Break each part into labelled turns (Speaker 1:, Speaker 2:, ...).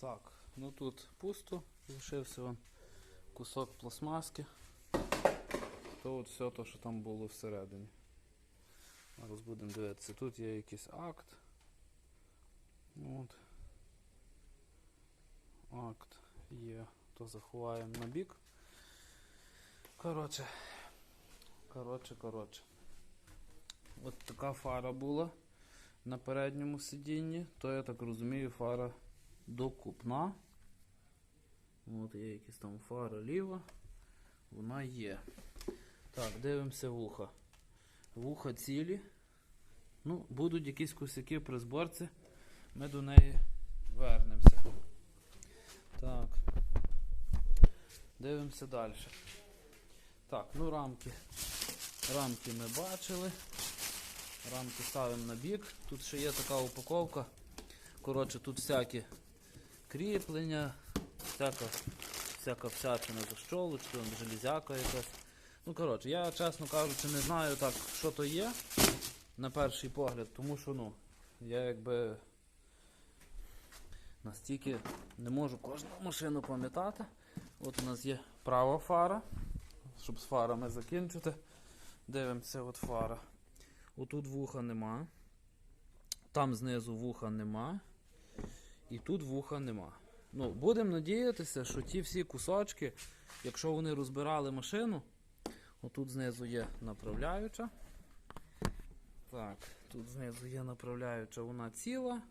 Speaker 1: Так, ну тут пусто, лишився вон кусок пластмаски. То от все те, що там було всередині. Зараз будемо дивитися. Тут є якийсь акт. От. Акт є. То заховаємо на бік. Коротше. Коротше, коротше. От така фара була на передньому сидінні. То я так розумію, фара докупна. От є якась там фара ліва. Вона є. Так, дивимося вуха. Вуха цілі. Ну, будуть якісь косяки при зборці. Ми до неї вернемося. Так. Дивимося далі. Так, ну рамки. Рамки ми бачили. Рамки ставимо на бік. Тут ще є така упаковка. Коротше, тут всякі кріплення, всяка, всяка всячина за щолочки, вон железяка якась. Ну, коротше, я, чесно кажучи, не знаю так, що то є на перший погляд, тому що, ну, я якби настільки не можу кожну машину пам'ятати. От у нас є права фара, щоб з фарами закінчити. Дивимося, от фара. Отут вуха нема. Там знизу вуха нема. І тут вуха нема. Ну, будемо надіятися, що ті всі кусочки, якщо вони розбирали машину, отут знизу є направляюча. Так, тут знизу є направляюча, вона ціла.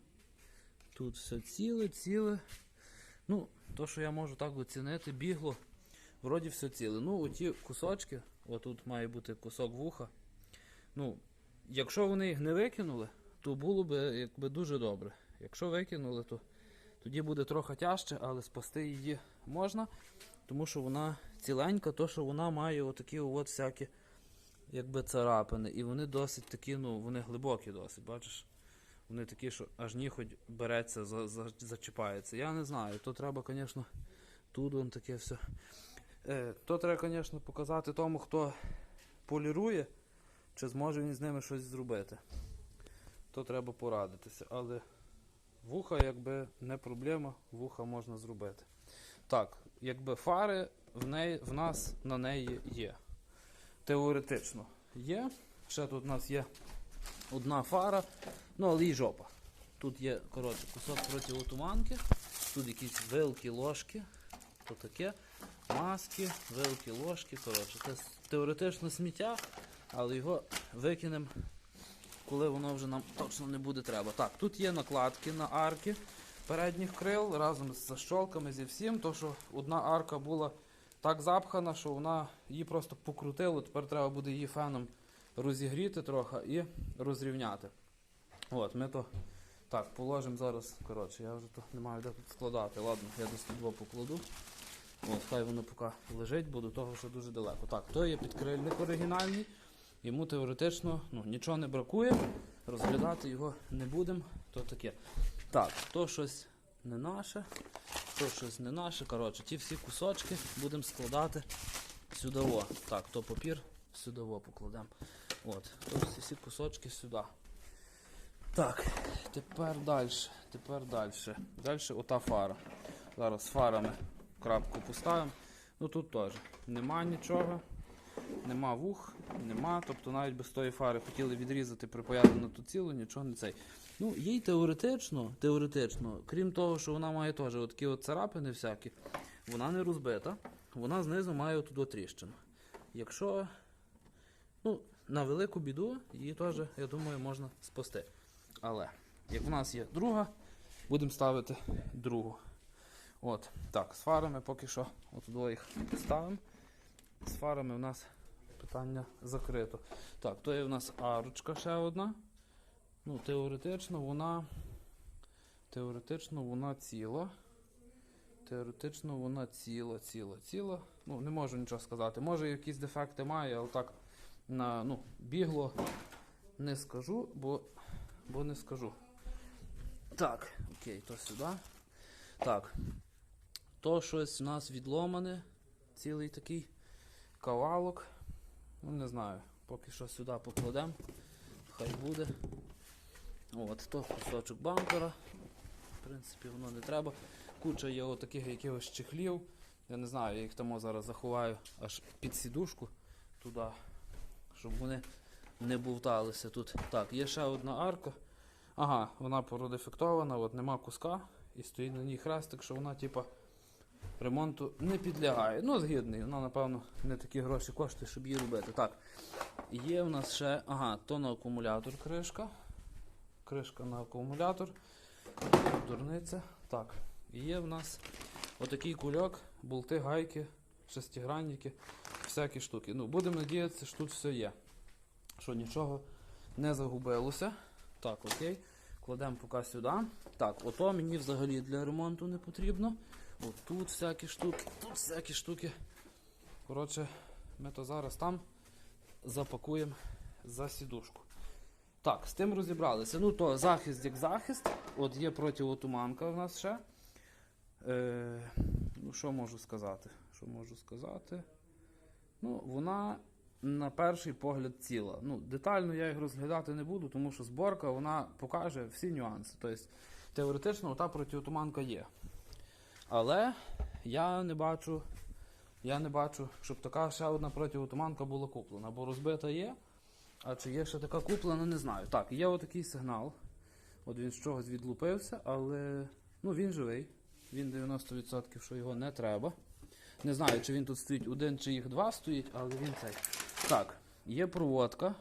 Speaker 1: Тут все ціле, ціле. Ну, то, що я можу так оцінити, бігло. Вроді все ціле. Ну, оті кусочки, отут має бути кусок вуха. Ну, якщо вони їх не викинули, то було б якби дуже добре. Якщо викинули, то тоді буде трохи тяжче, але спасти її можна, тому що вона ціленька, то що вона має отакі от всякі якби царапини. І вони досить такі, ну, вони глибокі досить, бачиш? Вони такі, що аж ніхоть береться, за, за, зачіпається. Я не знаю, то треба, звісно, тут вон таке все. Е, то треба, звісно, показати тому, хто полірує, чи зможе він з ними щось зробити. То треба порадитися. Але вуха, якби не проблема, вуха можна зробити. Так, якби фари в, неї, в нас на неї є. Теоретично є. Ще тут у нас є одна фара, ну але і жопа. Тут є коротше, кусок противотуманки, тут якісь вилки, ложки, то таке, маски, вилки, ложки. Коротше, це теоретично сміття, але його викинемо, коли воно вже нам точно не буде треба. Так, тут є накладки на арки передніх крил разом з защолками, зі всім, то що одна арка була так запхана, що вона її просто покрутило, тепер треба буде її феном розігріти трохи і розрівняти. От, ми то так, положимо зараз. Коротше, я вже то не маю де тут складати. Ладно, я десь тут два покладу. От, хай воно поки лежить, бо до того, що дуже далеко. Так, то є підкрильник оригінальний. Йому теоретично ну, нічого не бракує. Розглядати його не будемо, то таке. Так, то щось не наше, то щось не наше. Коротше, ті всі кусочки будемо складати сюди. Так, то папір сюди покладемо. От, то всі кусочки сюди. Так, тепер далі. Тепер далі. Далі ота фара. Зараз фарами крапку поставимо. Ну тут теж нема нічого, нема вух, нема. Тобто навіть без тої фари хотіли відрізати, припаяти на ту цілу, нічого не цей. Ну, їй теоретично, теоретично, крім того, що вона має теж такі от царапини всякі, вона не розбита, вона знизу має оту тріщину. Якщо ну, на велику біду, її теж, я думаю, можна спасти. Але як в нас є друга, будемо ставити другу. От, так, з фарами поки що от їх ставимо. З фарами в нас питання закрито. Так, то є в нас арочка ще одна. Ну, теоретично вона. Теоретично вона ціла. Теоретично вона ціла, ціла, ціла. Ну, не можу нічого сказати. Може якісь дефекти має, але так на ну, бігло не скажу, бо, бо не скажу. Так, окей, то сюди. Так. То щось у нас відломане. Цілий такий кавалок. Ну, не знаю. Поки що сюди покладемо. Хай буде. От, то кусочок бампера. В принципі, воно не треба. Куча є отаких якихось чехлів. Я не знаю, я їх там зараз заховаю аж під сідушку туди, щоб вони не бовталися тут. Так, є ще одна арка. Ага, вона продефектована, от нема куска і стоїть на ній хрестик, що вона, типа, ремонту не підлягає. Ну, згідний, вона, напевно, не такі гроші коштує, щоб її робити. Так. Є в нас ще, ага, то на акумулятор кришка. Кришка на акумулятор. Дурниця. Так. Є в нас отакий кульок, болти, гайки, шестигранники, всякі штуки. Ну, будемо надіятися, що тут все є. Що нічого не загубилося. Так, окей. Кладемо поки сюди. Так, ото мені взагалі для ремонту не потрібно. От тут всякі штуки, тут всякі штуки. Коротше, ми то зараз там запакуємо за сідушку. Так, з тим розібралися. Ну, то захист як захист. От є протиотуманка в нас ще. Е, ну, що можу сказати? Що можу сказати? Ну, вона на перший погляд ціла. Ну, детально я їх розглядати не буду, тому що зборка вона покаже всі нюанси. Тобто, теоретично та протиотуманка є. Але я не бачу, я не бачу, щоб така ще одна протиотуманка була куплена, бо розбита є. А чи є ще така куплена, не знаю. Так, є отакий сигнал. От він з чогось відлупився, але ну, він живий. Він 90%, що його не треба. Не знаю, чи він тут стоїть один, чи їх два стоїть, але він цей. Так, є проводка.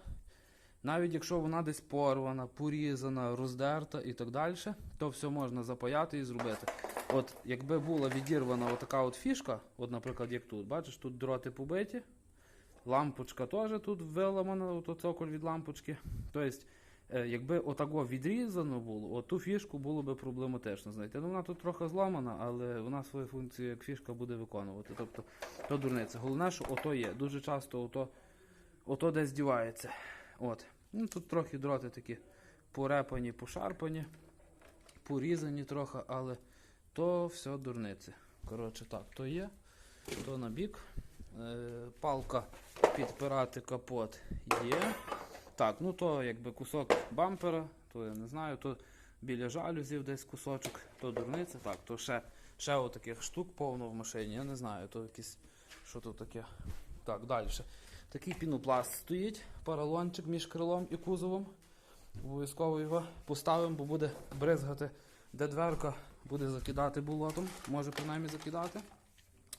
Speaker 1: Навіть якщо вона десь порвана, порізана, роздерта і так далі, то все можна запаяти і зробити. От якби була відірвана отака от фішка, от, наприклад, як тут, бачиш, тут дроти побиті, лампочка теж тут виламана, от цоколь від лампочки. Тобто, е, якби отако відрізано було, от ту фішку було би проблематично знайти. Ну вона тут трохи зламана, але вона свою функцію як фішка буде виконувати. Тобто, то дурниця. Головне, що ото є. Дуже часто ото, ото десь дівається. От. Ну тут трохи дроти такі порепані, пошарпані, порізані трохи, але то все дурниці. Коротше, так, то є, то на бік. Е, палка підпирати капот є. Так, ну то якби кусок бампера, то я не знаю, то біля жалюзів десь кусочок, то дурниця. Так, то ще, ще отаких штук повно в машині, я не знаю, то якісь, що тут таке. Так, далі. Такий пінопласт стоїть, паралончик між крилом і кузовом. Обов'язково його поставимо, бо буде бризгати, де дверка буде закидати болотом, може принаймні закидати.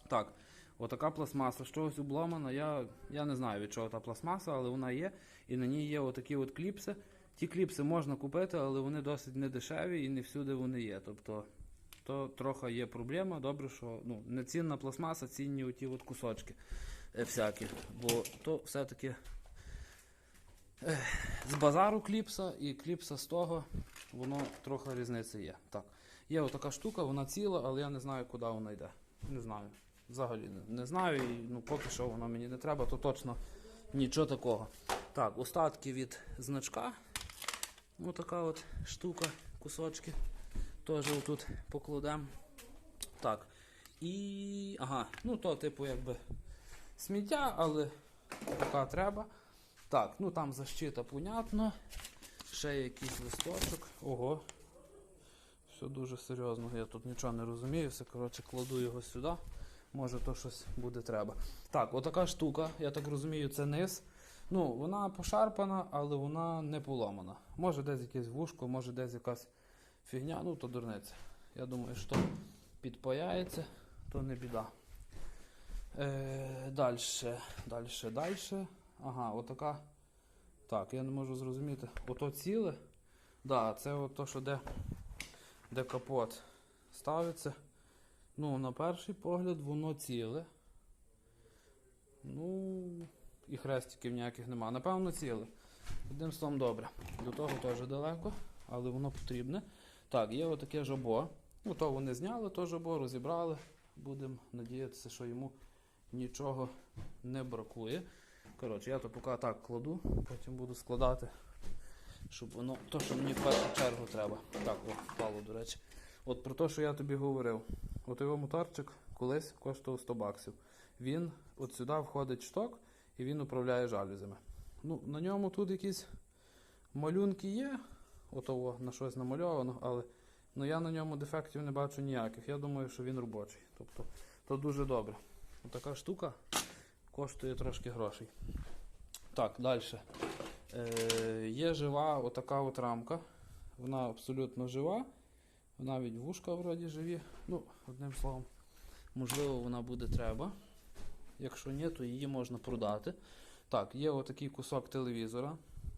Speaker 1: Так, отака пластмаса, з чогось обломана. Я, я не знаю від чого та пластмаса, але вона є. І на ній є отакі от кліпси. Ті кліпси можна купити, але вони досить недешеві і не всюди вони є. Тобто то трохи є проблема. Добре, що ну, не цінна пластмаса, цінні оті от кусочки е, всякі. Бо то все-таки з базару кліпса і кліпса з того, воно трохи різниця є. Так. Є отака штука, вона ціла, але я не знаю, куди вона йде. Не знаю. Взагалі не, знаю, і ну, поки що воно мені не треба, то точно нічого такого. Так, остатки від значка. Отака от штука, кусочки. Теж отут покладемо. Так. І. Ага, ну то, типу, якби сміття, але така треба. Так, ну там защита, понятно. Ще якийсь листочок. Ого. Все дуже серйозно. Я тут нічого не розумію. Все, коротше, кладу його сюди. Може то щось буде треба. Так, отака штука, я так розумію, це низ. Ну, вона пошарпана, але вона не поламана. Може десь якесь вушко, може десь якась фігня, ну то дурниця. Я думаю, що підпаяється, то не біда. Е, далі, далі, далі. Ага, отака. Так, я не можу зрозуміти. Ото ціле. Да, це ото, що де, де капот ставиться. Ну, на перший погляд, воно ціле. Ну, і хрестиків ніяких нема. Напевно, ціле. Одним словом, добре. До того теж далеко, але воно потрібне. Так, є отаке жабо. Ну, то вони зняли, то жабо, розібрали. Будемо надіятися, що йому нічого не бракує. Коротше, я то поки так кладу, потім буду складати, щоб воно. То, що мені в першу чергу треба. Так, о, впало, до речі. От про те, що я тобі говорив. От його моторчик колись коштував 100 баксів. Він от сюди входить шток і він управляє жалюзями. Ну, на ньому тут якісь малюнки є, отого на щось намальовано, але Ну я на ньому дефектів не бачу ніяких. Я думаю, що він робочий. Тобто, то дуже добре. Така штука коштує трошки грошей. Так, далі. Е, є жива отака от рамка. Вона абсолютно жива. Навіть вушка вроді живі. Ну, одним словом, можливо, вона буде треба. Якщо ні, то її можна продати. Так, є отакий кусок телевізора.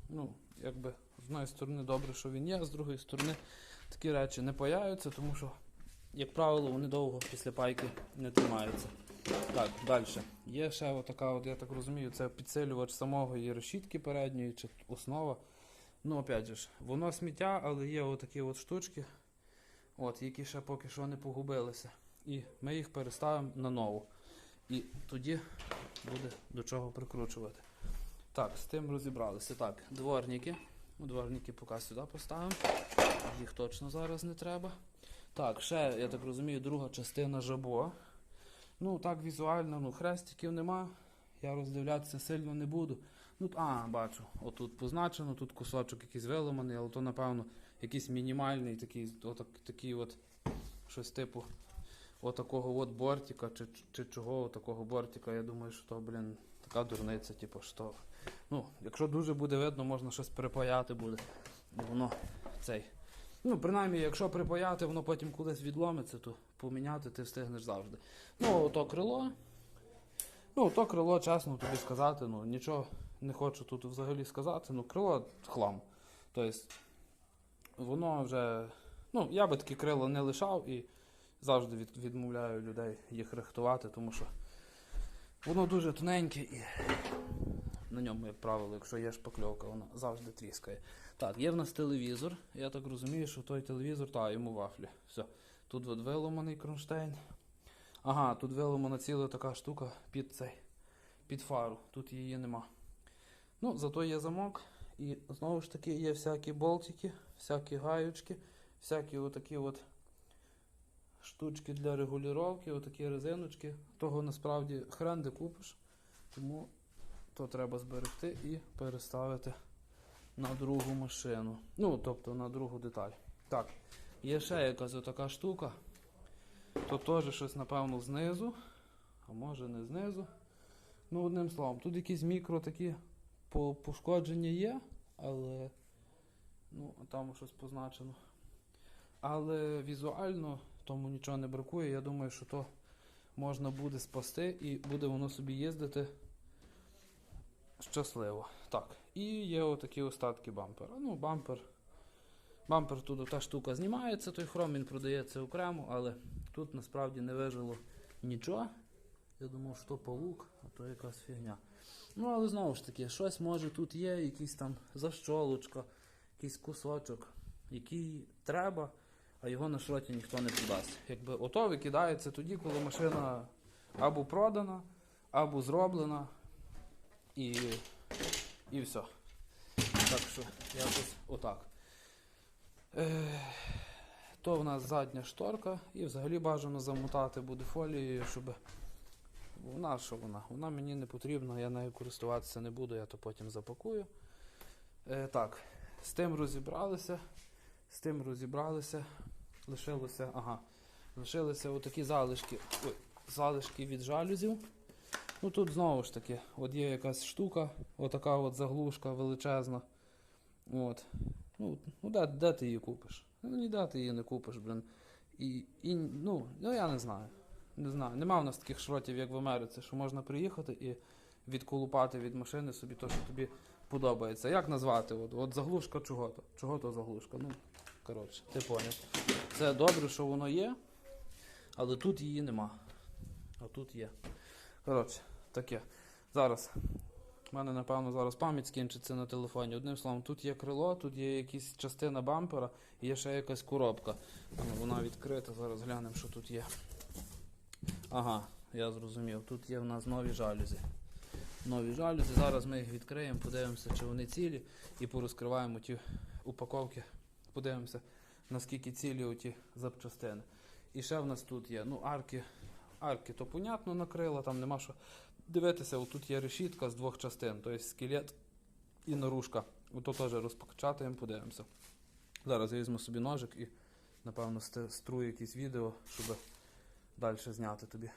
Speaker 1: Ну, якби з одної сторони добре, що він є, з другої сторони такі речі не паяються, тому що, як правило, вони довго після пайки не тримаються. Так, далі. Є ще отака, от, я так розумію, це підсилювач самого її решітки передньої чи основа. Ну, опять ж, воно сміття, але є отакі от штучки, от, які ще поки що не погубилися. І ми їх переставимо на нову. І тоді буде до чого прикручувати. Так, з тим розібралися. Так, дворники. Ну, Дворники поки сюди поставимо. Їх точно зараз не треба. Так, ще, я так розумію, друга частина жабо. Ну, так, візуально, ну, хрестиків нема. Я роздивлятися сильно не буду. Ну, а, бачу, отут позначено, тут кусочок якийсь виламаний, але то, напевно, якийсь мінімальний, такий, отак, такий от щось типу отакого от бортика, чи, чи чого такого бортика. Я думаю, що то, блін, така дурниця, типу, що. Ну, якщо дуже буде видно, можна щось припаяти буде. Воно цей. Ну, принаймні, якщо припаяти, воно потім кудись відломиться, то поміняти ти встигнеш завжди. Ну, ото крило. Ну, то крило, чесно тобі сказати, ну нічого не хочу тут взагалі сказати. Ну, крило хлам. Тобто, воно вже. Ну, я би такі крила не лишав і завжди від, відмовляю людей їх рихтувати, тому що воно дуже тоненьке і на ньому, як правило, якщо є шпакльовка, вона завжди тріскає. Так, є в нас телевізор. Я так розумію, що той телевізор, та йому вафлі. Все. Тут от виламаний кронштейн. Ага, тут виламана ціла така штука під цей, під фару. Тут її нема. Ну, зато є замок. І знову ж таки є всякі болтики, всякі гаючки, всякі отакі от штучки для регулювання, отакі резиночки. Того насправді хрен де купиш. Тому то треба зберегти і переставити на другу машину. Ну, тобто на другу деталь. Так, є ще якась отака штука. То теж щось, напевно, знизу. А може не знизу. Ну, одним словом, тут якісь мікро такі по- пошкодження є, але ну, там щось позначено. Але візуально тому нічого не бракує. Я думаю, що то можна буде спасти і буде воно собі їздити щасливо. Так, і є отакі остатки бампера. Ну, бампер. Бампер тут та штука знімається, той хром він продається окремо, але тут насправді не вижило нічого. Я думав, що то павук, а то якась фігня. Ну, але знову ж таки, щось може тут є, якийсь там защолочка, якийсь кусочок, який треба, а його на шроті ніхто не продасть. Якби ото викидається тоді, коли машина або продана, або зроблена, і, і все. Так що, якось отак. Е, то в нас задня шторка, і взагалі бажано замотати буде фолією, щоб. Вона що вона? Вона мені не потрібна, я нею користуватися не буду, я то потім запакую. Е, так, з тим розібралися. З тим розібралися. Лишилося, ага, лишилися отакі залишки, ой, залишки від жалюзів. Ну тут знову ж таки, от є якась штука, отака от заглушка величезна. От. Ну, ну де, де ти її купиш? Ну ніде ти її не купиш, блин. І, і ну, ну я не знаю. Не знаю. Нема в нас таких шротів, як в Америці, що можна приїхати і відколупати від машини собі те, що тобі подобається. Як назвати? От, от заглушка чого то? Чого то заглушка? Ну, коротше, ти поняв. Це добре, що воно є, але тут її нема. А тут є. Коротше, таке. Зараз. У мене, напевно, зараз пам'ять скінчиться на телефоні. Одним словом, тут є крило, тут є якась частина бампера і є ще якась коробка. Вона відкрита, зараз глянемо, що тут є. Ага, я зрозумів. Тут є в нас нові жалюзі. Нові жалюзі. Зараз ми їх відкриємо, подивимося, чи вони цілі, і порозкриваємо ті упаковки. Подивимося, наскільки цілі оті запчастини. І ще в нас тут є. Ну, арки. Арки то понятно накрила, там нема що дивитися. Отут є решітка з двох частин, тобто скелет і наружка. Ото теж розпочатаємо, подивимося. Зараз я візьму собі ножик і напевно, струю якісь відео, щоб далі зняти тобі.